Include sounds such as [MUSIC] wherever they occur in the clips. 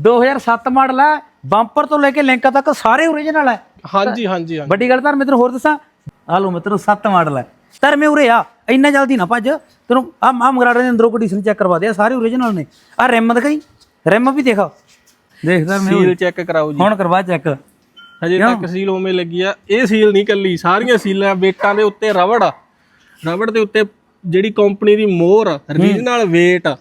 2007 model ਹੈ bumper ਤੋਂ ਲੈ ਕੇ ਲਿੰਕ ਤੱਕ ਸਾਰੇ ਓਰੀਜਨਲ ਹੈ ਹਾਂਜੀ ਹਾਂਜੀ ਹਾਂਜੀ। ਵੱਡੀ ਗੱਲ ਤਾਂ ਮੈਂ ਤੈਨੂੰ ਹੋਰ ਦੱਸਾਂ ਆ ਲਓ ਮਿੱਤਰੋ 7 ਮਾਡਲ ਹੈ ਤਰ ਮੈਂ ਉਰੇ ਆ ਇੰਨਾ ਜਲਦੀ ਨਾ ਭੱਜ। ਤੈਨੂੰ ਆ ਆ ਮਗਰਾੜੇ ਦੇ ਅੰਦਰੋਂ ਕੰਡੀਸ਼ਨ ਚੈੱਕ ਕਰਵਾ ਦੇ ਸਾਰੇ ਓਰੀਜਨਲ ਨੇ। ਆ ਰਿਮ ਦਿਖਾਈ ਰਿਮ ਵੀ ਦੇਖਾ। ਦੇਖਦਾ ਮੈਂ ਸੀਲ ਚੈੱਕ ਕਰਾਓ ਜੀ। ਹੁਣ ਕਰਵਾ ਚੈੱਕ ਹਜੇ ਤੱਕ ਸੀਲ ਉਵੇਂ ਲੱਗੀ ਆ। ਇਹ ਸੀਲ ਨਹੀਂ ਕੱਲੀ ਸਾਰੀਆਂ ਸੀਲਾਂ ਬੇਟਾਂ ਦੇ ਉੱਤੇ ਰਬੜ ਰਬੜ ਦੇ ਉੱਤੇ ਜਿਹੜੀ ਕੰਪਨੀ ਦੀ ਮੋਹਰ ਰੀਜਨਲ weight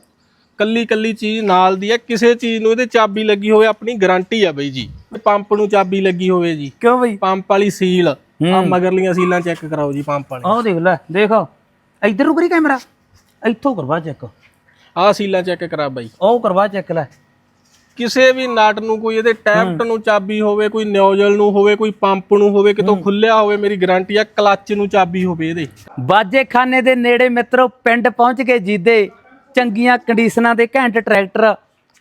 ਕੱਲੀ ਕੱਲੀ ਚੀਜ਼ ਨਾਲ ਦੀ ਆ ਕਿਸੇ ਚੀਜ਼ ਨੂੰ ਇਹਦੇ ਚਾਬੀ ਲੱਗੀ ਹੋਵੇ ਆਪਣੀ ਗਾਰੰਟੀ ਆ ਬਈ ਜੀ। ਪੰਪ ਨੂੰ ਚਾਬੀ ਲੱਗੀ ਹੋਵੇ ਜੀ। ਕਿਉਂ ਬਈ? ਪੰਪ ਵਾਲੀ ਸੀਲ ਆ ਮਗਰਲੀਆਂ ਸੀਲਾਂ ਚੈੱਕ ਕਰਾਓ ਜੀ ਪੰਪ ਵਾਲੀ ਆਹ ਦੇਖ ਲੈ ਦੇਖੋ। ਇੱਧਰ ਨੂੰ ਕਰੀ ਕੈਮਰਾ ਇੱਥੋਂ ਕਰਵਾ ਚੈੱਕ ਆਹ ਸੀਲਾਂ ਚੈੱਕ ਕਰਾ ਬਾਈ। ਉਹ ਕਰਵਾ ਚੈੱਕ ਲੈ। ਕਿਸੇ ਵੀ ਨਟ ਨੂੰ ਕੋਈ ਇਹਦੇ ਟੈਪਟ ਨੂੰ ਚਾਬੀ ਹੋਵੇ ਕੋਈ ਨਿਊਜ਼ਲ ਨੂੰ ਹੋਵੇ ਕੋਈ ਪੰਪ ਨੂੰ ਹੋਵੇ ਕਿਤੋਂ ਖੁੱਲਿਆ ਹੋਵੇ ਮੇਰੀ ਗਾਰੰਟੀ ਆ ਕਲੱਚ ਨੂੰ ਚਾਬੀ ਹੋਵੇ ਇਹਦੇ। ਬਾਜੇ ਖਾਨੇ ਦੇ ਨੇੜੇ ਮਿੱਤਰੋ ਪਿੰਡ ਪਹੁੰਚ ਕੇ ਜੀਦੇ ਚੰਗੀਆਂ ਕੰਡੀਸ਼ਨਾਂ ਦੇ ਘੈਂਟ ਟਰੈਕਟਰ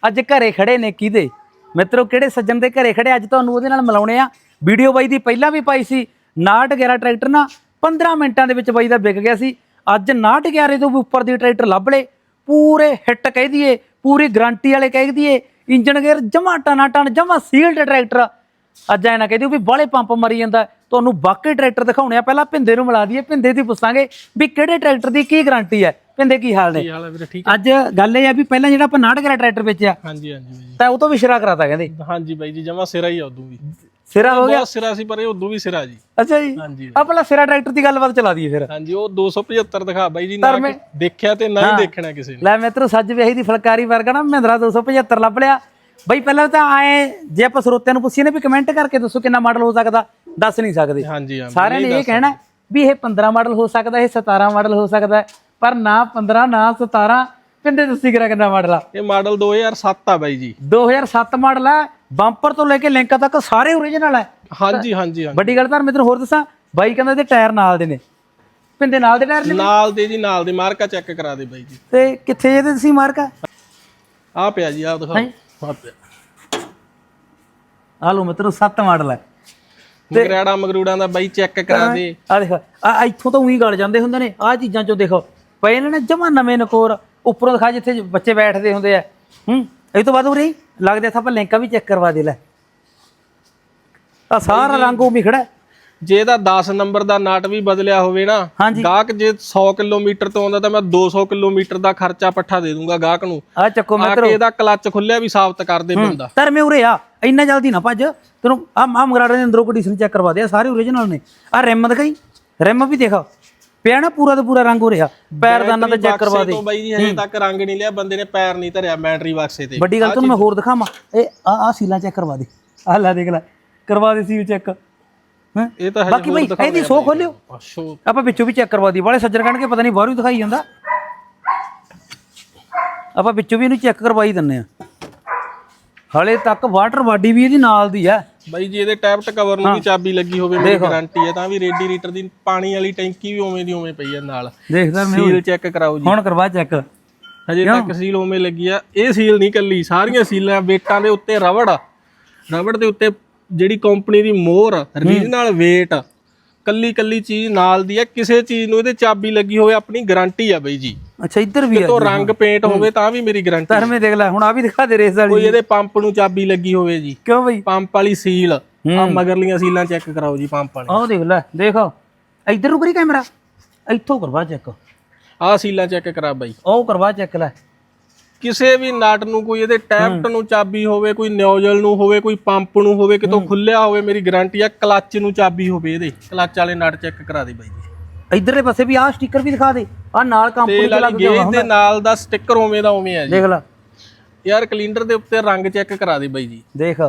ਅੱਜ ਘਰੇ ਖੜੇ ਨੇ ਕਿਹਦੇ? ਮਿੱਤਰੋ, ਕਿਹੜੇ ਸੱਜਣ ਦੇ ਘਰੇ ਖੜੇ? ਅੱਜ ਤੁਹਾਨੂੰ ਉਹਦੇ ਨਾਲ ਮਿਲਾਉਣੇ ਆ। ਵੀਡੀਓ ਬਾਈ ਦੀ ਪਹਿਲਾਂ ਵੀ ਪਾਈ ਸੀ 6911 ਟਰੈਕਟਰ ਨਾ 15 ਮਿੰਟਾਂ ਦੇ ਵਿੱਚ ਬਾਈ ਦਾ ਵਿਕ ਗਿਆ ਸੀ। ਅੱਜ 6911 ਤੋਂ ਵੀ ਉੱਪਰ ਦੀ ਟਰੈਕਟਰ ਲੱਭ ਲਏ। ਪੂਰੇ ਹਿੱਟ ਕਹਿ ਦਈਏ, ਪੂਰੀ ਗਾਰੰਟੀ ਵਾਲੇ ਕਹਿ ਦਈਏ ਇੰਜਨ ਗੇਅਰ ਜਮਾ ਟਨਾ ਟਨ ਜਮਾ ਸੀਲਡ ਟਰੈਕਟਰ। ਅੱਜ ਐ ਨਾ ਕਹਿ ਦਿਓ ਵੀ ਬਾਹਲੇ ਪੰਪ ਮਰੀ ਜਾਂਦਾ। ਤੁਹਾਨੂੰ ਬਾਕੀ ਟਰੈਕਟਰ ਦਿਖਾਉਣੇ ਆ। ਪਹਿਲਾਂ ਭਿੰਦੇ ਨੂੰ ਮਿਲਾ ਦਈਏ, ਭਿੰਦੇ ਦੀ ਪੁੱਛਾਂਗੇ ਵੀ ਕਿਹੜੇ ਟਰੈਕਟਰ ਦੀ ਕੀ ਗਾਰੰਟੀ ਹੈ। ਭਿੰਦੇ ਕੀ ਹਾਲ ਨੇ? ਕੀ ਹਾਲ ਹੈ ਵੀਰੇ? ਠੀਕ ਅੱਜ ਗੱਲ ਇਹ ਆ ਵੀ ਪਹਿਲਾਂ ਜਿਹੜਾ ਆਪਾਂ 69 ਟਰੈਕਟਰ ਵੇਚਿਆ ਹਾਂਜੀ ਹਾਂਜੀ ਬਾਈ ਤਾਂ ਉਹ ਤੋਂ ਵੀ ਸ਼ਿਰਾ ਕਰਾਤਾ ਕਹਿੰਦੇ। ਜੀ ਹਾਂਜੀ ਬਾਈ ਜੀ ਜਮਾ ਸਿਰਾ ਹੀ ਆ ਉਦੋਂ ਵੀ। ਸਿਰਾ ਹੋ ਗਿਆ? ਬਹੁਤ ਸਿਰਾ ਸੀ ਪਰ ਇਹ ਉਦੋਂ ਵੀ ਸਿਰਾ ਜੀ। ਅੱਛਾ ਜੀ। ਹਾਂਜੀ। ਆ ਪਹਿਲਾਂ ਸਿਰਾ ਟਰੈਕਟਰ ਦੀ ਗੱਲਬਾਤ ਚਲਾ ਦਈਏ ਫਿਰ। ਹਾਂਜੀ ਉਹ 275 ਦਿਖਾ ਬਾਈ ਜੀ ਨਾ ਕਿ ਦੇਖਿਆ ਤੇ ਨਾ ਹੀ ਦੇਖਣਾ ਕਿਸੇ ਨੇ। ਲੈ ਮਿੱਤਰੋ ਸੱਜ ਵਿਆਹੀ ਦੀ ਫਲਕਾਰੀ ਵਰਗਾ ਨਾ ਮਹਿੰਦਰਾ 275 ਲੱਭ ਲਿਆ। ਬਈ ਪਹਿਲਾਂ ਤਾਂ ਆਏ ਜੇ ਆਪਾਂ ਸਰੋਤਿਆਂ ਨੂੰ ਪੁੱਛੀਏ ਨਾ ਵੀ ਕਮੈਂਟ ਕਰਕੇ ਦੱਸੋ ਕਿੰਨਾ ਮਾਡਲ ਹੋ ਸਕਦਾ ਦੱਸ ਨਹੀਂ ਸਕਦੇ। ਹਾਂਜੀ ਸਾਰਿਆਂ ਨੇ ਇਹ ਕਹਿਣਾ ਵੀ ਇਹ 15 ਮਾਡਲ ਹੋ ਸਕਦਾ ਇਹ 17 ਮਾਡਲ ਹੋ ਸਕਦਾ। ਪਰ ਨਾ 15 ਨਾ 17 ਪਿੰਡੇ ਦੱਸੀ ਕਰਾ ਕਿੰਨਾ ਮਾਡਲ ਆ। ਇਹ ਮਾਡਲ 2007 ਆ ਬਾਈ ਜੀ। 2007 ਮਾਡਲ ਹੈ ਬੰਪਰ ਤੋਂ ਲੈ ਕੇ ਲਿੰਕ ਤੱਕ ਸਾਰੇ ਓਰੀਜਨਲ ਹੈ ਹਾਂਜੀ ਹਾਂਜੀ ਹਾਂਜੀ। ਵੱਡੀ ਗੱਲ ਤਾਂ ਮੈਂ ਤੈਨੂੰ ਹੋਰ ਦੱਸਾਂ ਬਾਈ ਕਹਿੰਦਾ ਇਹਦੇ ਟਾਇਰ ਨਾਲ ਦੇ ਨੇ। ਪਿੰਡੇ ਨਾਲ ਦੇ ਟਾਇਰ ਨੇ ਨਾਲ ਦੇ ਜੀ ਨਾਲ ਦੇ। ਮਾਰਕਾ ਚੈੱਕ ਕਰਾ ਦੇ ਬਾਈ ਜੀ। ਤੇ ਕਿੱਥੇ ਇਹਦੇ ਤੁਸੀਂ ਮਾਰਕ? ਆ ਆ ਪਿਆ ਜੀ ਆ ਦਿਖਾਓ। ਆ ਪਿਆ। ਆ ਲਓ ਮਿੱਤਰੋ 7 ਮਾਡਲ ਹੈ ਮਗਰਾੜਾ ਮਗਰੂੜਾਂ ਦਾ ਬਾਈ ਚੈੱਕ ਕਰਾ ਦੇ। ਆ ਦੇਖ ਆ ਇੱਥੋਂ ਤਾਂ ਉਹੀ ਗਲ ਜਾਂਦੇ ਹੁੰਦੇ ਨੇ। ਆ ਚੀਜ਼ਾਂ ਚੋਂ ਦੇਖੋ। ਪਏ ਨੇ ਨਾ ਜਮਾ ਨਵੇਂ ਨਕੋਰ ਉੱਪਰੋਂ ਦਿਖਾ ਜਿੱਥੇ ਬੱਚੇ ਬੈਠਦੇ ਹੁੰਦੇ ਆ। ਹੂੰ ਇਹ ਤੋਂ ਬਾਅਦ ਉਰੇ ਲੱਗਦੇ ਥਾਪਾ ਲਿੰਕਾਂ ਵੀ ਚੈੱਕ ਕਰਵਾ ਦੇ ਲੈ। ਆ ਸਾਰਾ ਰੰਗ ਉਹ ਵੀ ਖੜਾ। ਜੇ ਇਹਦਾ 10 ਨੰਬਰ ਦਾ ਨਾਟ ਵੀ ਬਦਲਿਆ ਹੋਵੇ ਨਾ ਗਾਹਕ ਜੇ 100 ਕਿਲੋਮੀਟਰ ਤੋਂ ਆਉਂਦਾ ਤਾਂ ਮੈਂ 200 ਕਿਲੋਮੀਟਰ ਦਾ ਖਰਚਾ ਪੱਠਾ ਦੇ ਦੂੰਗਾ ਗਾਹਕ ਨੂੰ। ਆ ਚੱਕੋ ਆ ਕੇ ਇਹਦਾ ਕਲੱਚ ਖੁੱਲਿਆ ਵੀ ਸਾਬਤ ਕਰ ਦੇ ਬੰਦਾ। ਤਰ ਮੈਂ ਉਰੇ ਆ ਇੰਨਾ ਜਲਦੀ ਨਾ ਭੱਜ। ਤੈਨੂੰ ਆ ਆ ਮਗਰਾੜੇ ਦੇ ਅੰਦਰੋਂ ਕੰਡੀਸ਼ਨ ਚੈੱਕ ਕਰਵਾ ਦੇ ਆ ਸਾਰੇ ਓਰੀਜਨਲ ਨੇ। ਆ ਰਿਮ ਦਿਖਾਈ ਰਿਮ ਵੀ ਦੇਖਾ। ਪਿਆ ਨਾ ਪੂਰਾ ਦਾ ਪੂਰਾ ਰੰਗ ਹੋ ਰਿਹਾ। ਪੈਰਦਾਨਾ ਤੇ ਚੈੱਕ ਕਰਵਾ ਦੇ। ਤੋਂ ਬਾਈ ਜੀ ਹਜੇ ਤੱਕ ਰੰਗ ਨਹੀਂ ਲਿਆ ਬੰਦੇ ਨੇ ਪੈਰ ਨਹੀਂ ਧਰਿਆ ਬੈਟਰੀ ਬਾਕਸੇ ਤੇ। ਵੱਡੀ ਗੱਲ ਤੁਹਾਨੂੰ ਮੈਂ ਹੋਰ ਦਿਖਾਵਾਂ। ਇਹ ਆ ਆ ਸੀਲਾਂ ਚੈੱਕ ਕਰਵਾ ਦੇ। ਆ ਲੈ ਦੇਖ ਲੈ ਕਰਵਾ ਦੇ ਸੀਲ ਚੈੱਕ ਹੈਂ? ਇਹ ਤਾਂ ਬਾਕੀ ਬਈ ਇਹਦੀ ਸੋ ਖੋਲਿਓ। ਆਪਾਂ ਵਿੱਚੋਂ ਵੀ ਚੈੱਕ ਕਰਵਾ ਦੀ ਵਾਲੇ ਸੱਜਣ ਕਣ ਕੇ ਪਤਾ ਨਹੀਂ ਬਾਹਰੋਂ ਦਿਖਾਈ ਜਾਂਦਾ। ਆਪਾਂ ਵਿੱਚੋਂ ਵੀ ਇਹਨੂੰ ਚੈੱਕ ਕਰਵਾਈ ਦਿੰਨੇ ਆ। ਹਲੇ ਤੱਕ ਵਾਟਰ ਬਾਡੀ ਵੀ ਇਹਦੀ ਨਾਲ ਦੀ ਆ ਬਾਈ ਜੀ ਇਹਦੇ ਟੈਪਟ ਕਵਰ ਨੂੰ ਵੀ ਚਾਬੀ ਲੱਗੀ ਹੋਵੇ ਮੇਰੀ ਗਾਰੰਟੀ ਹੈ ਤਾਂ ਵੀ ਰੇਡੀਏਟਰ ਦੀ ਪਾਣੀ ਵਾਲੀ ਟੈਂਕੀ ਵੀ ਉਵੇਂ ਦੀ ਉਵੇਂ ਪਈ ਹੈ ਨਾਲ। ਦੇਖਦਾ ਮੈਂ ਸੀਲ ਚੈੱਕ ਕਰਾਓ ਜੀ। ਹੁਣ ਕਰਵਾ ਚੈੱਕ ਹਜੇ ਤੱਕ ਸੀਲ ਉਵੇਂ ਲੱਗੀ ਆ। ਇਹ ਸੀਲ ਨਹੀਂ ਕੱਲੀ ਸਾਰੀਆਂ ਸੀਲਾਂ ਬੇਟਾਂ ਦੇ ਉੱਤੇ ਰਬੜ। ਰਬੜ ਦੇ ਉੱਤੇ ਜਿਹੜੀ ਕੰਪਨੀ ਦੀ ਮੋਹਰ ਰੀਜਨਲ weight ਕੱਲੀ ਕੱਲੀ ਚੀਜ਼ ਨਾਲ ਦੀ ਆ ਕਿਸੇ ਚੀਜ਼ ਨੂੰ ਇਹਦੇ ਚਾਬੀ ਲੱਗੀ ਹੋਵੇ ਆਪਣੀ ਗਾਰੰਟੀ ਆ ਬਈ ਜੀ। ਅੱਛਾ ਇੱਧਰ ਵੀ ਆ ਤੋਂ ਰੰਗ ਪੇਂਟ ਹੋਵੇ ਤਾਂ ਵੀ ਮੇਰੀ ਗਾਰੰਟੀ ਧਰਮੇ ਦੇਖ ਲੈ ਹੁਣ ਆ ਵੀ ਦਿਖਾ ਦੇ ਰੇਸ ਵਾਲੀ ਕੋਈ ਇਹਦੇ ਪੰਪ ਨੂੰ ਚਾਬੀ ਲੱਗੀ ਹੋਵੇ ਜੀ। ਕਿਉਂ ਬਈ? ਪੰਪ ਵਾਲੀ ਸੀਲ। ਆ ਮਗਰਲੀਆਂ ਸੀਲਾਂ ਚੈੱਕ ਕਰਾਓ ਜੀ ਪੰਪ ਵਾਲੀ ਆਹ ਦੇਖ ਲੈ ਦੇਖੋ। ਇੱਧਰ ਨੂੰ ਕਰੀ ਕੈਮਰਾ? ਇੱਥੋਂ ਕਰਵਾ ਚੈੱਕ। ਆਹ ਸੀਲਾਂ ਚੈੱਕ ਕਰਾ ਬਾਈ। ਉਹ ਕਰਵਾ ਚੈੱਕ ਲੈ। ਕਿਸੇ ਵੀ ਨਟ ਨੂੰ ਕੋਈ ਇਹਦੇ ਟੈਪਟ ਨੂੰ ਚਾਬੀ ਹੋਵੇ ਕੋਈ ਨਿਊਜ਼ਲ ਨੂੰ ਹੋਵੇ ਕੋਈ ਪੰਪ ਨੂੰ ਹੋਵੇ ਕਿਤੋਂ ਖੁੱਲਿਆ ਹੋਵੇ ਮੇਰੀ ਗਾਰੰਟੀ ਆ ਕਲੱਚ ਨੂੰ ਚਾਬੀ ਹੋਵੇ ਇਹਦੇ। ਕਲੱਚ ਵਾਲੇ ਨਟ ਚੈੱਕ ਕਰਾ ਦੇ ਬਾਈ ਜੀ। ਇੱਧਰਲੇ ਪਾਸੇ ਵੀ ਆਹ ਸਟicker ਵੀ ਦਿਖਾ ਦੇ। ਆਹ ਨਾਲ ਕੰਪਨੀ ਤੇ ਲੱਗ ਗਿਆ ਗੇਜ ਦੇ ਨਾਲ ਦਾ ਸਟicker ਉਵੇਂ ਦਾ ਉਵੇਂ ਆ ਜੀ। ਦੇਖ ਲੈ। ਯਾਰ ਕੈਲੰਡਰ ਦੇ ਉੱਤੇ ਰੰਗ ਚੈੱਕ ਕਰਾ ਦੇ ਬਾਈ ਜੀ। ਦੇਖ।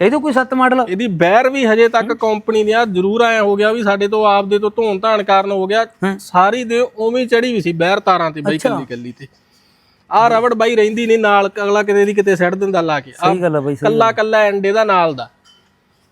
ਇਹ ਤੋਂ ਕੋਈ ਸੱਤ ਮਾਡਲ। ਇਹਦੀ ਬੈਰ ਵੀ ਹਜੇ ਤੱਕ ਕੰਪਨੀ ਦੀ ਆ ਜ਼ਰੂਰ ਆਇਆ ਹੋ ਗਿਆ ਵੀ ਸਾਡੇ ਤੋਂ ਆਪਦੇ ਤੋਂ ਧੋਣ ਧਾਣ ਕਾਰਨ ਹੋ ਗਿਆ। ਸਾਰੀ ਦੇ ਉਵੇਂ ਚੜੀ ਵੀ ਸੀ ਬੈਰ ਤਾਰਾਂ ਤੇ ਬਾਈ ਕੱਲੀ ਕੱਲੀ ਤੇ। ਆਹ ਰਬੜ ਬਾਈ ਰਹਿੰਦੀ ਨਹੀਂ ਨਾਲ ਅਗਲਾ ਕਿਤੇ ਦੀ ਕਿਤੇ ਸੱਟ ਦਿੰਦਾ ਲਾ ਕੇ। ਸਹੀ ਗੱਲ ਆ ਬਈ ਕੱਲਾ ਕੱਲਾ ਐਂਡੇ ਦਾ ਨਾਲ ਦਾ।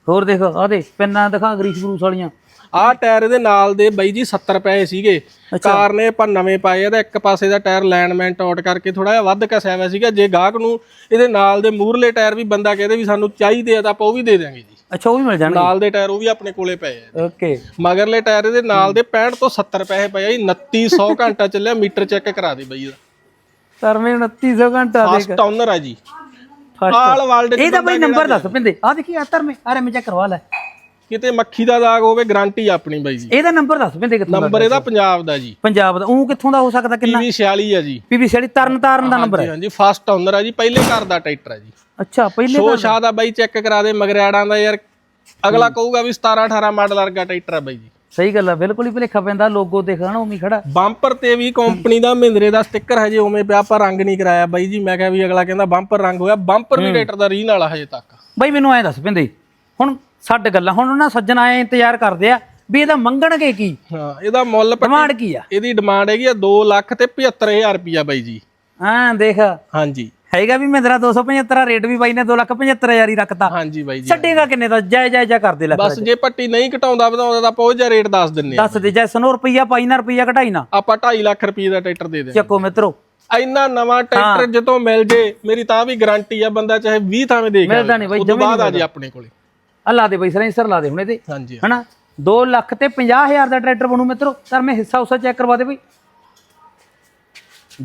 ਹੋਰ ਦੇਖ ਆ ਦੇ ਪਿੰਨਾਂ ਦਿਖਾ ਗਰੀਸ ਗਰੂਸ ਵਾਲੀਆਂ। ਆਹ ਟਾਇਰ ਇਹਦੇ ਨਾਲ ਦੇ ਬਾਈ ਜੀ 70 ਰੁਪਏ ਸੀਗੇ। ਕਾਰ ਨੇ ਆਪਾਂ ਨਵੇਂ ਪਾਏ ਇਹਦਾ ਇੱਕ ਪਾਸੇ ਦਾ ਟਾਇਰ ਅਲਾਈਨਮੈਂਟ ਆਊਟ ਕਰਕੇ ਥੋੜਾ ਜਿਹਾ ਵੱਧ ਕਸਿਆ ਹੋਇਆ ਸੀਗਾ। ਜੇ ਗਾਹਕ ਨੂੰ ਇਹਦੇ ਨਾਲ ਦੇ ਮੂਰਲੇ ਟਾਇਰ ਵੀ ਬੰਦਾ ਕਹਿੰਦੇ ਵੀ ਸਾਨੂੰ ਚਾਹੀਦੇ ਆ ਤਾਂ ਆਪਾਂ ਉਹ ਵੀ ਦੇ ਦਿਆਂਗੇ ਜੀ। ਅੱਛਾ ਉਹ ਵੀ ਮਿਲ ਜਾਣਗੇ। ਨਾਲ ਦੇ ਟਾਇਰ ਉਹ ਵੀ ਆਪਣੇ ਕੋਲੇ ਪਏ ਆ। ਓਕੇ। ਮਗਰਲੇ ਟਾਇਰ ਇਹਦੇ ਨਾਲ ਦੇ 65 ਤੋਂ 70 ਪੈਸੇ ਪਏ ਆ ਜੀ। 2900 [LAUGHS] ਘੰਟਾ ਚੱਲਿਆ ਮੀਟਰ ਚੈੱਕ ਕਰਾ ਦੇ ਬਾਈ ਇਹਦਾ। ਤਰਵੇਂ 2900 ਘੰਟਾ ਦੇਖ ਫਸਟ ਓਨਰ ਆ ਜੀ। ਫਸਟ ਆਲ ਵਰਲਡ ਇਹ ਤਾਂ ਬਈ ਨੰਬਰ ਦੱਸ ਪਿੰਦੇ। ਆ ਦੇਖੀ ਆ ਤਰਵੇਂ ਅਰੇ ਮੈਂ ਚੈੱਕ ਕਰਵਾ ਲੈ। ਕਿਤੇ ਮੱਖੀ ਦਾ ਦਾਗ ਹੋਵੇ ਗਾਰੰਟੀ ਆਪਣੀ ਬਾਈ ਜੀ। ਇਹਦਾ ਨੰਬਰ ਦੱਸ ਪਿੰਦੇ ਕਿੱਥੋਂ ਦਾ ਨੰਬਰ ਇਹਦਾ ਪੰਜਾਬ ਦਾ ਜੀ। ਪੰਜਾਬ ਦਾ। ਉਹ ਕਿੱਥੋਂ ਦਾ ਹੋ ਸਕਦਾ? ਕਿੰਨਾ? ਪੀਵੀ 46 ਆ ਜੀ। ਪੀਵੀ ਸੜੀ ਤਰਨ ਤਾਰਨ ਦਾ ਨੰਬਰ ਹੈ। ਹਾਂਜੀ ਫਸਟ ਓਨਰ ਆ ਜੀ ਪਹਿਲੇ ਘਰ ਦਾ ਟਰੈਕਟਰ ਆ ਜੀ। ਅੱਛਾ ਪਹਿਲੇ ਸ਼ੋ ਸ਼ਾਹ ਦਾ ਬਾਈ ਚੈੱਕ ਕਰਾ ਦੇ ਮਗਰਿਆੜਾਂ ਦਾ ਯਾਰ ਅਗਲਾ ਕਹੂਗਾ ਵੀ 17 18 ਮਾਡਲ ਵਰਗਾ ਟਰੈਕਟਰ ਆ ਬਾਈ ਜੀ। ਸਹੀ ਗੱਲ ਆ ਬਿਲਕੁਲ ਹੀ ਭਲੇਖਾ ਪੈਂਦਾ ਲੋਗੋ ਦੇਖਣਾ ਨਾ ਉਵੇਂ ਖੜਾ। ਬੰਪਰ ਤੇ ਵੀ ਕੰਪਨੀ ਦਾ ਮਹਿੰਦਰੇ ਦਾ ਸਟicker ਹਜੇ ਉਵੇਂ ਪਿਆ ਪਰ ਰੰਗ ਨਹੀਂ ਕਰਾਇਆ ਬਾਈ ਜੀ। ਮੈਂ ਕਿਹਾ ਵੀ ਅਗਲਾ ਕਹਿੰਦਾ ਬੰਪਰ ਰੰਗ ਹੋਇਆ ਬੰਪਰ ਵੀ ਟਰੈਕਟਰ ਦਾ ਰੀਨ ਵਾਲਾ ਹਜੇ ਤੱਕ। ਬਈ ਮੈਨੂੰ ਐ ਦੱਸ ਪਿੰਦੇ ਹੁਣ ਛੱਡ ਗੱਲਾਂ। ਹੁਣ ਉਹਨਾਂ ਸੱਜਣ ਆਏ ਇੰਤਜ਼ਾਰ ਕਰਦੇ ਆ ਵੀ ਇਹਦਾ ਮੰਗਣਗੇ ਕੀ? ਹਾਂ ਇਹਦਾ ਮੁੱਲ ਡਿਮਾਂਡ ਕੀ ਆ? ਇਹਦੀ ਡਿਮਾਂਡ ਹੈਗੀ ਆ 2 ਲੱਖ ਤੇ 75000 ਰੁਪਿਆ ਬਾਈ ਜੀ। ਹਾਂ ਦੇਖ। ਹਾਂਜੀ। ਹੈਗਾ ਵੀ ਮਹਿੰਦਰਾ 275 ਰੇਟ ਵੀ ਬਾਈ ਨੇ 275000 ਹੀ ਰੱਖਤਾ। ਹਾਂਜੀ ਬਾਈ ਜੀ ਛੱਡੇਗਾ ਕਿੰਨੇ ਦਾ? ਜੈ ਜੈ ਜੈ ਕਰਦੇ ਲੱਖ ਬਸ ਜੇ ਪੱਟੀ ਨਹੀਂ ਘਟਾਉਂਦਾ ਵਧਾਉਂਦਾ ਤਾਂ ਪਹੁੰਚ ਜਾ ਰੇਟ ਦੱਸ ਦਿੰਨੇ ਆ। ਦੱਸ ਦੇ ਜੈ ਸਨੋ ਰੁਪਈਆ ਪਾਈ ਨਾ ਰੁਪਈਆ ਘਟਾਈ ਨਾ। ਆਪਾਂ 2.5 ਲੱਖ ਰੁਪਏ ਦਾ ਟਰੈਕਟਰ ਦੇ ਦੇ ਚੱਕੋ ਮਿੱਤਰੋ। ਇੰਨਾ ਨਵਾਂ ਟਰੈਕਟਰ ਜਦੋਂ ਮਿਲ ਜੇ ਮੇਰੀ ਤਾਂ ਵੀ ਗਾਰੰਟੀ ਆ ਬੰਦਾ ਚਾਹੇ 20 ਥਾਵੇਂ ਦੇਖ ਮਿਲਦਾ ਨਹੀਂ ਬਾਈ, ਉਸ ਤੋਂ ਜਮੀ ਬਾਅਦ ਆ ਜੇ ਆਪਣੇ ਕੋਲੇ। ਅੱਲਾ ਦੇ ਬਈ ਸਰਾਂ ਲਾ ਦੇ ਹੁਣੇ ਤੇ ਹਾਂਜੀ ਹਨਾ? 2 ਲੱਖ ਤੇ 50000 ਦਾ ਟਰੈਕਟਰ ਬਣੂ ਮਿੱਤਰੋ। ਸਰ ਮੈਂ ਹਿੱਸਾ ਉਸਾ ਚੈੱਕ ਕਰਵਾ ਦੇ ਬਈ।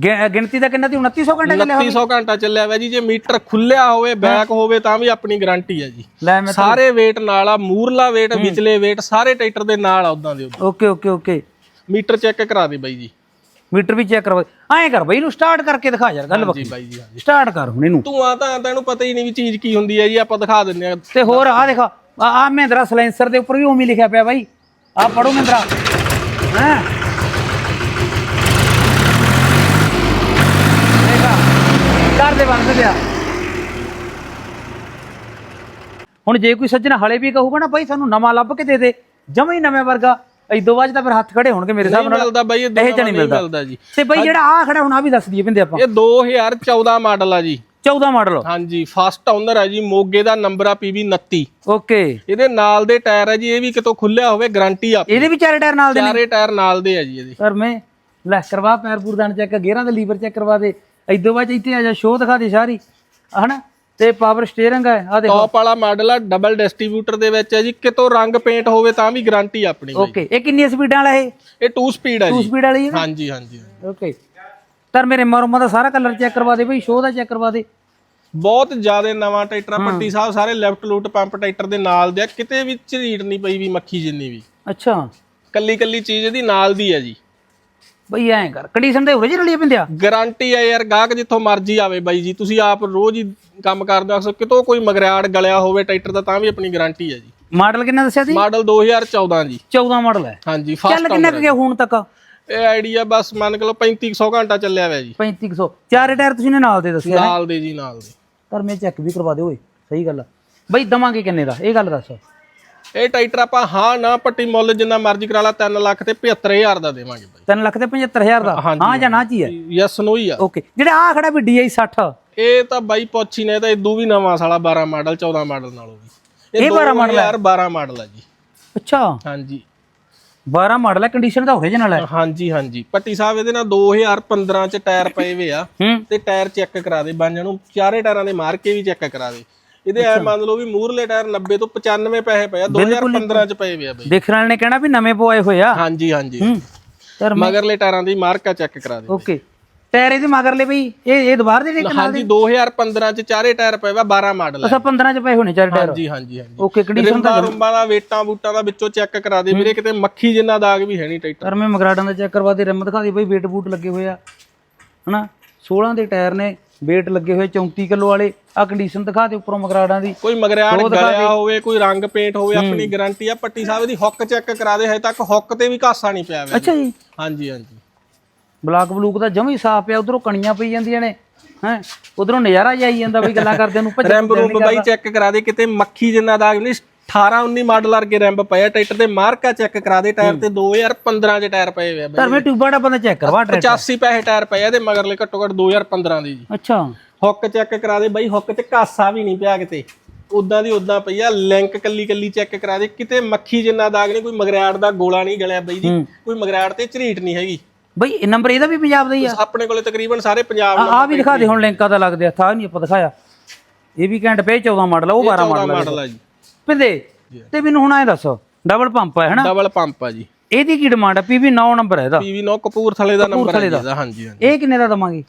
ਗਿ- ਗਿਣਤੀ ਦਾ ਕਿੰਨਾ ਦੀ 2900 ਘੰਟੇ ਚੱਲਿਆ 2900 ਘੰਟਾ ਚੱਲਿਆ ਹੋਇਆ ਜੀ। ਜੇ ਮੀਟਰ ਖੁੱਲਿਆ ਹੋਵੇ ਬੈਕ ਹੋਵੇ ਤਾਂ ਵੀ ਆਪਣੀ ਗਾਰੰਟੀ ਆ ਜੀ। ਲੈ ਮੈਂ ਸਾਰੇ weight ਨਾਲ ਆ ਮੂਰਲਾ weight ਵਿਚਲੇ weight ਸਾਰੇ ਟਰੈਕਟਰ ਦੇ ਨਾਲ ਆ ਉਦਾਂ ਦੇ ਉਦਾਂ okay okay okay. Meter check ਕਰਾ ਦੇ ਬਾਈ ਜੀ। ਮੀਟਰ ਵੀ ਚੈੱਕ ਕਰਵਾ ਐਂ ਕਰ ਬਈ ਇਹਨੂੰ ਸਟਾਰਟ ਕਰਕੇ ਦਿਖਾ ਯਾਰ ਗੱਲ ਜੀ ਬੱਕੀ ਬਾਈ ਜੀ ਹਾਂਜੀ। ਸਟਾਰਟ ਕਰ ਹੁਣ ਇਹਨੂੰ। ਤੂੰ ਆ ਤਾਂ ਤੈਨੂੰ ਪਤਾ ਹੀ ਨਹੀਂ ਵੀ ਚੀਜ਼ ਕੀ ਹੁੰਦੀ ਹੈ ਜੀ ਆਪਾਂ ਦਿਖਾ ਦਿੰਨੇ ਆ। ਤੇ ਹੋਰ ਆ ਦੇਖਾ ਆ ਮਹਿੰਦਰਾ ਸਲੈਂਸਰ ਦੇ ਉੱਪਰ ਵੀ ਉਵੇਂ ਲਿਖਿਆ ਪਿਆ ਬਾਈ। ਆ ਪੜੋ ਮਹਿੰਦਰਾ। ਹਾਂ? ਦੇਖਾ ਕਰ ਦੇ ਬੰਦ ਹੁਣ ਜੇ ਕੋਈ ਸੱਜਣ ਹਲੇ ਵੀ ਕਹੂਗਾ ਨਾ ਬਾਈ ਸਾਨੂੰ ਨਵਾਂ ਲੱਭ ਕੇ ਦੇ ਦੇ ਜਮਾ ਹੀ ਨਵੇਂ ਵਰਗਾ। ਇਦੋਂ ਬਾਅਦ ਤਾਂ ਫਿਰ ਹੱਥ ਖੜੇ ਹੋਣਗੇ ਮੇਰੇ ਹਿਸਾਬ ਨਾਲ। ਮਿਲਦਾ ਬਾਈ ਇਹ ਦੋਨਾਂ ਨਹੀਂ ਮਿਲਦਾ। ਜੀ। ਤੇ ਬਈ ਜਿਹੜਾ ਆ ਖੜਾ ਹੁਣ ਆ ਵੀ ਦੱਸ ਦਈਏ ਬਿੰਦੇ ਆਪਾਂ। ਇਹ 2014 ਮਾਡਲ ਆ ਜੀ। 14 ਮਾਡਲ। ਹਾਂਜੀ ਫਸਟ ਓਨਰ ਹੈ ਜੀ ਮੋਗੇ ਦਾ ਨੰਬਰ ਆ PB 29 ਓਕੇ। ਇਹਦੇ ਨਾਲ ਦੇ ਟਾਇਰ ਹੈ ਜੀ ਇਹ ਵੀ ਕਿਤੋਂ ਖੁੱਲਿਆ ਹੋਵੇ ਗਾਰੰਟੀ ਆ ਇਹਦੇ ਵੀ ਚਾਰੇ ਟਾਇਰ ਨਾਲ ਦੇ ਨੇ? ਚਾਰੇ ਟਾਇਰ ਨਾਲ ਦੇ ਆ ਜੀ ਇਹਦੇ। ਪਰ ਮੈਂ ਲੈ ਕਰਵਾ ਪੈਰ ਪੂਰਦਾਨ ਚੈੱਕ ਗੇਅਰਾਂ ਦੇ ਲੀਵਰ ਚੈੱਕ ਕਰਵਾ ਦੇ। ਇਦੋਂ ਬਾਅਦ ਇੱਥੇ ਆ ਜਾ ਸ਼ੋਅ ਦਿਖਾ ਦੇ ਸਾਰੀ। ਹਨਾ ਤੇ ਪਾਵਰ ਸਟੀਅਰਿੰਗ ਹੈ ਆ ਦੇਖੋ। ਟੌਪ ਵਾਲਾ ਮਾਡਲ ਆ ਡਬਲ ਡਿਸਟ੍ਰੀਬਿਊਟਰ ਦੇ ਵਿੱਚ ਹੈ ਜੀ। ਕਿਤੋਂ ਰੰਗ ਪੇਂਟ ਹੋਵੇ ਤਾਂ ਵੀ ਗਾਰੰਟੀ ਆਪਣੀ ਬਾਈ। ਓਕੇ ਇਹ ਕਿੰਨੀਆਂ ਸਪੀਡਾਂ ਵਾਲਾ ਇਹ? ਇਹ 2 ਸਪੀਡ ਹੈ 2 ਜੀ ਸਪੀਡ ਵਾਲੀ ਹੈ ਹਾਂਜੀ ਹਾਂਜੀ ਓਕੇ ਤਰ ਮੇਰੇ ਮਰਮਾ ਦਾ ਸਾਰਾ ਕਲਰ ਚੈੱਕ ਕਰਵਾ ਦੇ ਬਈ ਸ਼ੋਅ ਦਾ ਚੈੱਕ ਕਰਵਾ ਦੇ। ਬਹੁਤ ਜ਼ਿਆਦਾ ਨਵਾਂ ਟਰੈਕਟਰ ਪੱਟੀ ਸਾਹਿਬ ਸਾਰੇ ਲੈਫਟ ਲੂਟ ਪੰਪ ਟਰੈਕਟਰ ਦੇ ਨਾਲ ਦੇ ਕਿਤੇ ਵੀ ਝਰੀਟ ਨਹੀਂ ਪਈ ਵੀ ਮੱਖੀ ਜਿੰਨੀ ਵੀ। ਅੱਛਾ। ਕੱਲੀ ਕੱਲੀ ਚੀਜ਼ ਇਹਦੀ ਨਾਲ ਦੀ ਹੈ ਜੀ। ਬਈ ਐਂ ਕਰ ਕੰਡੀਸ਼ਨ ਤੇ ਓਰੀਜਨਲ ਹੀ ਪਿੰਦਿਆ ਗਾਰੰਟੀ ਹੈ ਯਾਰ ਗਾਹਕ ਜਿੱਥੋਂ ਮਰਜ਼ੀ ਆਵੇ ਬਾਈ ਜੀ ਤੁਸੀਂ ਆਪ ਰੋਜ਼ ਹੀ ਕੰਮ ਕਰਦੇ ਹੋ ਕਿਤੋਂ ਕੋਈ ਮਗਰਿਆੜ ਗਲਿਆ ਹੋਵੇ ਟਰੈਕਟਰ ਦਾ ਤਾਂ ਵੀ ਆਪਣੀ ਗਾਰੰਟੀ ਹੈ ਜੀ। ਮਾਡਲ ਕਿੰਨਾ ਦੱਸਿਆ ਸੀ? ਮਾਡਲ 2014 ਜੀ। 14 ਮਾਡਲ ਹੈ। ਹਾਂਜੀ ਚੱਲ ਫਸਟ ਕਿੰਨਾ ਕੁ ਗਿਆ ਹੁਣ ਤੱਕ? ਇਹ ਆਈਡੀਆ ਬਸ ਮੰਨ ਕੇ ਲਓ 3500 ਘੰਟਾ ਚੱਲਿਆ ਹੋਇਆ ਜੀ। 3500 ਚਾਰੇ ਟਾਇਰ ਤੁਸੀਂ ਨੇ ਨਾਲ ਦੇ ਦੱਸਿਆ ਨਾਲ ਦੇ ਜੀ ਨਾਲ ਦੇ। ਪਰ ਮੈਂ ਚੈੱਕ ਵੀ ਕਰਵਾ ਦੇ ਓਏ ਸਹੀ ਗੱਲ ਆ। ਬਈ ਦਵਾਂਗੇ ਕਿੰਨੇ ਦਾ ਇਹ ਗੱਲ ਦੱਸ। ਇਹ ਟਰੈਕਟਰ ਆਪਾਂ ਹਾਂ ਨਾ ਪੱਟੀ ਮੁੱਲ ਜਿੰਨਾ ਮਰਜ਼ੀ ਕਰਾ ਲਾ 3 ਲੱਖ ਤੇ 75000 ਦਾ ਦੇਵਾਂਗੇ ਬਾਈ। 3 ਲੱਖ ਤੇ 75000 ਦਾ? ਹਾਂ ਜਾਂ ਨਾ ਹੀ ਹੈ? ਯੈਸ ਨੋ ਹੀ ਆ। ਓਕੇ ਜਿਹੜਾ ਆ ਖੜਾ ਵੀ DI 60 ਇਹ ਤਾਂ ਬਾਈ ਪੁੱਛੀ ਨੇ ਤਾਂ ਇਦੋਂ ਵੀ ਨਵਾਂ ਸਾਲਾ 12 ਮਾਡਲ 14 ਮਾਡਲ ਨਾਲੋਂ ਵੀ। ਇਹ 12 ਮਾਡਲ ਯਾਰ 12 ਮਾਡਲ ਆ ਜੀ। ਅੱਛਾ। ਹਾਂਜੀ। 12 ਮਾਡਲ ਹੈ ਕੰਡੀਸ਼ਨ ਤਾਂ ਓਰੀਜਨਲ ਹੈ। ਹਾਂਜੀ ਹਾਂਜੀ। ਪੱਟੀ ਸਾਹਿਬ ਇਹਦੇ ਨਾਲ 2015 ਚ ਟਾਇਰ ਪਏ ਵੇ ਆ ਤੇ ਟਾਇਰ ਚੈੱਕ ਕਰਾ ਦੇ ਬਾਂਝਾਂ ਨੂੰ ਚਾਰੇ ਟਾਇਰਾਂ ਦੇ ਮਾਰ ਕੇ ਵੀ ਚੈੱਕ ਕਰਾ ਦੇ। ਇਹਦੇ ਐ ਮੰਨ ਲਓ ਵੀ ਮੂਰਲੇ ਟਾਇਰ 90 ਤੋਂ 95 ਪੈਸੇ ਪਏ ਆ 2015 ਚ ਪਏ ਵੇ ਆ ਬਾਈ। ਦੇਖਣ ਵਾਲੇ ਨੇ ਕਹਿਣਾ ਵੀ ਨਵੇਂ ਪਵਾਏ ਹੋਏ ਆ। ਹਾਂਜੀ ਹਾਂਜੀ। ਤਰ ਮਗਰਲੇ ਟਾਇਰਾਂ ਦੀ ਮਾਰਕਾ ਚੈੱਕ ਕਰਾ ਦੇ ਓਕੇ। ਟਾਇਰ ਇਹਦੇ ਮਗਰਲੇ ਬਈ ਇਹ ਇਹ ਦੁਬਾਰ ਦੇ ਨੇ ਕਿ ਨਾਲ ਹਾਂਜੀ 2015 ਚ ਚਾਰੇ ਟਾਇਰ ਪਏ ਵਾ 12 ਮਾਡਲ ਅਸਾਂ 15 ਚ ਪਏ ਹੋਣੇ ਚਾਰੇ ਟਾਇਰ। ਹਾਂਜੀ ਹਾਂਜੀ ਹਾਂਜੀ। ਓਕੇ ਕੰਡੀਸ਼ਨ ਰਿੰਬਾਂ ਰੁੰਬਾਂ ਦਾ ਵੇਟਾਂ ਬੂਟਾਂ ਦਾ ਵਿੱਚੋਂ ਚੈੱਕ ਕਰਾ ਦੇ। ਵੀਰੇ ਕਿਤੇ ਮੱਖੀ ਜਿੰਨਾ ਦਾਗ ਵੀ ਹੈ ਨਹੀਂ ਟਰੈਕਟਰ ਪਰ ਮੈਂ ਮਗਰਾਡਾਂ ਦਾ ਚੈੱਕ ਕਰਵਾ ਦੇ ਰਿਮ ਦਿਖਾ ਦੇ ਬਈ ਵੇਟ ਬੂਟ ਲੱਗੇ ਹੋਏ ਆ। ਹਨਾ? 16 ਦੇ ਟਾਇਰ ਨੇ। ਵੇਟ ਲੱਗੇ ਹੋਏ 34 ਕਿਲੋ ਵਾਲੇ। ਆ ਕੰਡੀਸ਼ਨ ਦਿਖਾ ਦੇ ਉੱਪਰੋਂ ਮਗਰਾਡਾਂ ਦੀ। ਕੋਈ ਮਗਰਿਆੜ ਗਲਿਆ ਹੋਵੇ ਕੋਈ ਰੰਗ ਪੇਂਟ ਹੋਵੇ ਆਪਣੀ ਗਾਰੰਟੀ ਆ ਪੱਟੀ ਸਾਹਿਬ ਦੀ ਹੁੱਕ ਚੈੱਕ ਕਰਾ ਦੇ ਹਜੇ ਤੱਕ ਹੁੱਕ ਤੇ ਵੀ ਘਾਸਾ ਨਹੀਂ ਪਿਆ ਹੋਇਆ ਅੱਛਾ ਜੀ। ਹਾਂਜੀ ਹਾਂਜੀ। ਬਲਾਕ ਬਲੂਕ ਦਾ ਜਮੀ ਸਾਫ਼ ਪਿਆ ਉਧਰੋਂ ਕਣੀਆਂ ਪਈ ਜਾਂਦੀਆਂ ਨੇ ਹੈ। ਉਧਰੋਂ ਨਜ਼ਾਰਾ ਜਾਈ ਜਾਂਦਾ ਬਈ ਗੱਲਾਂ ਕਰਦੇ ਨੂੰ ਭੱਜ ਰੈਂਬ ਰੂੰਬ ਬਾਈ ਚੈੱਕ ਕਰਾ ਦੇ ਕਿਤੇ ਮੱਖੀ ਜਿੰਨਾ ਦਾਗ ਨਹੀਂ 18 19 ਮਾਡਲ ਵਰਗੇ ਰੈਂਬ ਪਏ ਆ ਟਰੈਕਟਰ ਦੇ ਮਾਰਕਾ ਚੈੱਕ ਕਰਾ ਦੇ ਟਾਇਰ ਤੇ 2015 ਚ ਟਾਇਰ ਪਏ ਹੋਏ ਆ ਬਾਈ। ਧਰਮੇ ਟਿਊਬਾਂ ਦਾ ਬੰਦਾ ਚੈੱਕ ਕਰਵਾ ਟਰੈਕਟਰ 85 ਪੈਸੇ ਟਾਇਰ ਪਏ ਆ ਤੇ ਮਗਰਲੇ ਘੱਟੋ ਘੱਟ 2015 ਦੇ ਜੀ। ਅੱਛਾ। ਹੁੱਕ ਚੈੱਕ ਕਰਾ ਦੇ ਬਾਈ ਹੁੱਕ 'ਚ ਘਾਸਾ ਵੀ ਨਹੀਂ ਪਿਆ ਕਿਤੇ। ਉਦਾਂ ਦੀ ਉਦਾਂ ਪਈ ਆ ਲਿੰਕ ਕੱਲੀ ਕੱਲੀ ਚੈੱਕ ਕਰਾ ਦੇ। ਕਿਤੇ ਮੱਖੀ ਜਿੰਨਾ ਦਾਗ ਨਹੀਂ ਕੋਈ ਮਗਰਿਆੜ ਦਾ ਗੋਲਾ ਨਹੀਂ ਗਲਿਆ ਬਾਈ ਜੀ। ਕੋਈ ਮਗਰਿਆੜ ਤੇ ਝਰੀਟ ਨਹੀਂ ਹੈਗੀ। ਬਈ ਇਹ ਨੰਬਰ ਇਹਦਾ ਵੀ ਪੰਜਾਬ ਦਾ ਹੀ ਆ। ਆਪਣੇ ਕੋਲੇ ਤਕਰੀਬਨ ਸਾਰੇ ਪੰਜਾਬ ਆ ਆ ਵੀ ਦਿਖਾ ਦੇ ਹੁਣ ਲਿੰਕਾਂ ਦਾ ਲੱਗਦੇ ਆ ਥਾ ਨਹੀਂ ਆਪਾਂ ਦਿਖਾਇਆ। ਇਹ ਵੀ ਘੰਟ ਪਏ 14 ਮਾਡਲ ਆ ਉਹ 12 ਮਾਡਲ ਆ ਮਾਡਲ ਆ ਜੀ। ਪਿੰਦੇ। ਤੇ ਮੈਨੂੰ ਹੁਣ ਐ ਦੱਸ ਡਬਲ ਪੰਪ ਹੈ ਹਨਾ? ਡਬਲ ਪੰਪ ਆ ਜੀ। ਇਹਦੀ ਕੀ ਡਿਮਾਂਡ ਹੈ ਪੀਵੀ 9 ਨੰਬਰ ਹੈ ਇਹਦਾ। ਪੀਵੀ 9 ਕਪੂਰਥਲੇ ਦਾ ਨੰਬਰ ਹੈ ਜੀ ਇਹਦਾ ਹਾਂਜੀ ਹਾਂਜੀ। ਇਹ ਕਿੰਨੇ ਦਾ ਦਵਾਂਗੇ?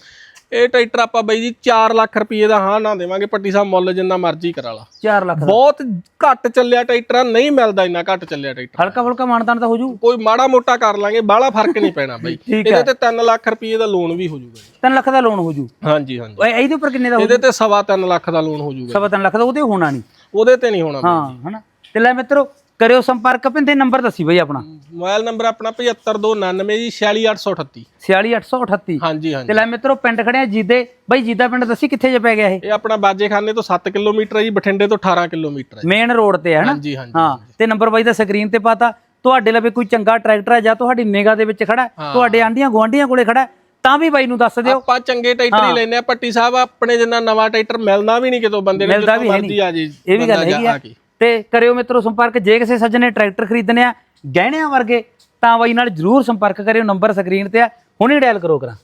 ਇਹ ਟਰੈਕਟਰ ਆਪਾਂ ਬਾਈ ਜੀ 4 ਲੱਖ ਰੁਪਏ ਦਾ ਹਾਂ ਨਾ ਦੇਵਾਂਗੇ ਪੱਟੀ ਸਾਹਿਬ ਮੁੱਲ ਜਿੰਨਾ ਮਰਜ਼ੀ ਕਰਾ ਲਾ। 4 ਲੱਖ ਬਹੁਤ ਘੱਟ ਚੱਲਿਆ ਟਰੈਕਟਰ ਆ, ਨਹੀਂ ਮਿਲਦਾ ਇੰਨਾ ਘੱਟ ਚੱਲਿਆ ਟਰੈਕਟਰ। ਹਲਕਾ ਫੁਲਕਾ ਮਾਨਤਾਨ ਤਾਂ ਹੋ ਜੂ। ਕੋਈ ਮਾੜਾ ਮੋਟਾ ਕਰ ਲਾਂਗੇ ਬਾਹਲਾ ਫ਼ਰਕ ਨਹੀਂ ਪੈਣਾ ਬਾਈ। ਇਹਦੇ ਤੇ 3 ਲੱਖ ਰੁਪਏ ਦਾ ਲੋਨ ਵੀ ਹੋ ਜਾਊਗਾ ਜੀ। 3 ਲੱਖ ਦਾ ਲੋਨ ਹੋ ਜੂ। ਹਾਂਜੀ ਹਾਂਜੀ। ਇਹਦੇ ਉੱਪਰ ਕਿੰਨੇ ਦਾ ਹੋ ਇਹਦੇ ਤੇ ਸਵਾ 3 ਲੱਖ ਦਾ ਲੋਨ ਹੋ ਸਵਾ ਤਿੰਨ ਲੱਖ ਦਾ ਉਹਦੇ ਹੋਣਾ ਨਹੀਂ। ਉਹਦੇ ਤੇ ਨਹੀਂ ਹੋਣਾ। ਹਾਂ ਹਨਾ? ਤੇ ਲੈ ਮਿੱਤਰੋ ਕਰਿਓ ਸੰਪਰਕ ਪਿੰਦੇ ਨੰਬਰ ਦੱਸੀ ਬਈ ਆਪਣਾ। ਮੋਬਾਈਲ ਨੰਬਰ ਆਪਣਾ 75299 ਜੀ 46838 46838 ਹਾਂਜੀ ਹਾਂਜੀ। ਤੇ ਲੈ ਮਿੱਤਰੋ ਪਿੰਡ ਖੜਿਆ ਜੀਦੇ। ਬਈ ਜੀਦਾ ਪਿੰਡ ਦੱਸੀ ਕਿੱਥੇ ਜੇ ਪੈ ਗਿਆ ਇਹ? ਇਹ ਆਪਣਾ ਬਾਜੇਖਾਨੇ ਤੋਂ 7 ਕਿਲੋਮੀਟਰ ਹੈ ਜੀ ਬਠਿੰਡੇ ਤੋਂ 18 ਕਿਲੋਮੀਟਰ ਹੈ। ਮੇਨ ਰੋਡ ਤੇ ਹੈ ਹਨਾ? ਹਾਂਜੀ ਹਾਂਜੀ ਹਾਂ ਤੇ ਨੰਬਰ ਬਾਈ ਦਾ ਸਕਰੀਨ ਤੇ ਪਾਤਾ। ਤੁਹਾਡੇ ਲਵੇ ਕੋਈ ਚੰਗਾ ਟਰੈਕਟਰ ਹੈ ਜਾਂ ਤੁਹਾਡੀ ਨਿਗਾਹ ਦੇ ਵਿੱਚ ਖੜਾ ਤੁਹਾਡੇ ਆਂਡੀਆਂ ਗੁਆਂਢੀਆਂ ਕੋਲੇ ਖੜਾ ਤਾਂ ਵੀ ਬਾਈ ਨੂੰ ਦੱਸ ਦਿਓ। ਆਪਾਂ ਚੰਗੇ ਟਰੈਕਟਰ ਹੀ ਲੈਨੇ ਆ ਪੱਟੀ ਸਾਹਿਬ ਆਪਣੇ ਜਿੰਨਾ ਨਵਾਂ ਟਰੈਕਟਰ ਮਿਲਣਾ ਵੀ ਨਹੀਂ ਕਿਤੋਂ ਬੰਦੇ ਨੂੰ ਮਿਲਦਾ ਵੀ ਹੈ ਆ ਜੇ ਇਹ ਵੀ ਗੱਲ ਹੈਗੀ ਆ। ਤੇ ਕਰਿਓ ਮਿੱਤਰੋ ਸੰਪਰਕ ਜੇ ਕਿਸੇ ਸੱਜਣ ਨੇ ਟਰੈਕਟਰ ਖਰੀਦਣੇ ਆ ਗਹਿਣਿਆਂ ਵਰਗੇ ਤਾਂ ਬਾਈ ਨਾਲ ਜਰੂਰ ਸੰਪਰਕ ਕਰਿਓ ਨੰਬਰ ਸਕਰੀਨ ਤੇ ਆ। ਹੁਣੇ ਡਾਇਲ ਕਰੋ ਕਰਾਂ।